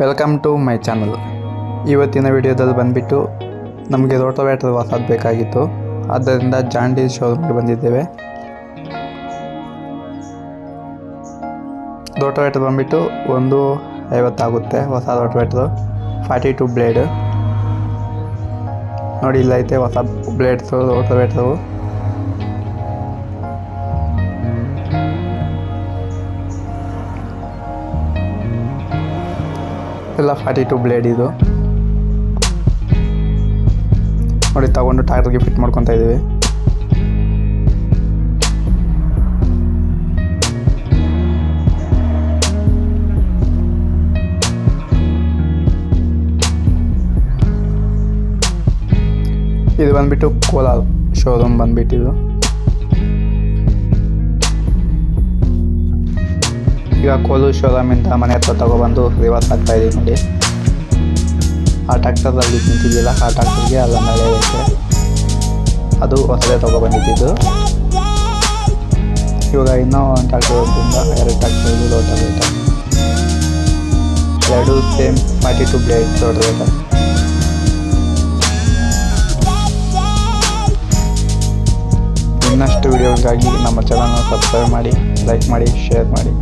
Welcome to my channel ಇವತ್ತಿನ ವಿಡಿಯೋದಲ್ಲಿ ಬಂದುಬಿಟ್ಟು ನಮಗೆ ರೋಟೋವೇಟರ್ ಹೊಸದು ಬೇಕಾಗಿತ್ತು. ಆದ್ದರಿಂದ ಜಾಂಡೀಸ್ ಶೋರೂಮ್ಗೆ ಬಂದಿದ್ದೇವೆ. ರೋಟೋವೇಟರ್ ಬಂದುಬಿಟ್ಟು ಒಂದು ಐವತ್ತಾಗುತ್ತೆ ಹೊಸ ರೋಟೋವೇಟ್ರು ಫಾರ್ಟಿ ಟು ಬ್ಲೇಡ್ ನೋಡಿ ಇಲ್ಲೈತೆ ಹೊಸ ಬ್ಲೇಡ್ಸು ರೋಟೋವೇಟ್ರು ಎಲ್ಲ ಫಾರ್ಟಿ ಟು ಬ್ಲೇಡ್ ಇದು. ನೋಡಿ, ತಗೊಂಡು ಟ್ಯಾಕ್ಟರ್ಗೆ ಫಿಟ್ ಮಾಡ್ಕೊತಾ ಇದ್ದೀವಿ. ಇದು ಬಂದ್ಬಿಟ್ಟು ಕೋಲಾರ ಶೋರೂಮ್ ಬಂದ್ಬಿಟ್ಟು ಈಗ ಕೋಲು ಶೋರೂಮಿಂದ ಮನೆ ಹತ್ರ ತಗೊಬಂದು ರಿವರ್ಸ್ ಆಗ್ತಾ ಇದೀವಿ ನೋಡಿ. ಆ ಟ್ರ್ಯಾಕ್ಟರಲ್ಲಿ ನಿಂತಿದ್ದಿಲ್ಲ ಆ ಟ್ರ್ಯಾಕ್ಟರ್ಗೆ ಅಲ್ಲ ಮಳೆ ಐತೆ ಅದು ಹೊಸದೇ ತಗೊಬಂದಿದ್ದು. ಇವಾಗ ಇನ್ನೂ ಒಂದು ಟ್ರ್ಯಾಕ್ಟರ್ ಎರಡು ಎರಡು ಟ್ರ್ಯಾಕ್ಟರ್ ರೋಟವೇಟರ್ ಎರಡು same forty two blade rotavator ಇನ್ನಷ್ಟು ವಿಡಿಯೋಗಾಗಿ ನಮ್ಮ ಚಾನಲ್ನ ಸಬ್ಸ್ಕ್ರೈಬ್ ಮಾಡಿ ಲೈಕ್ ಮಾಡಿ ಶೇರ್ ಮಾಡಿ.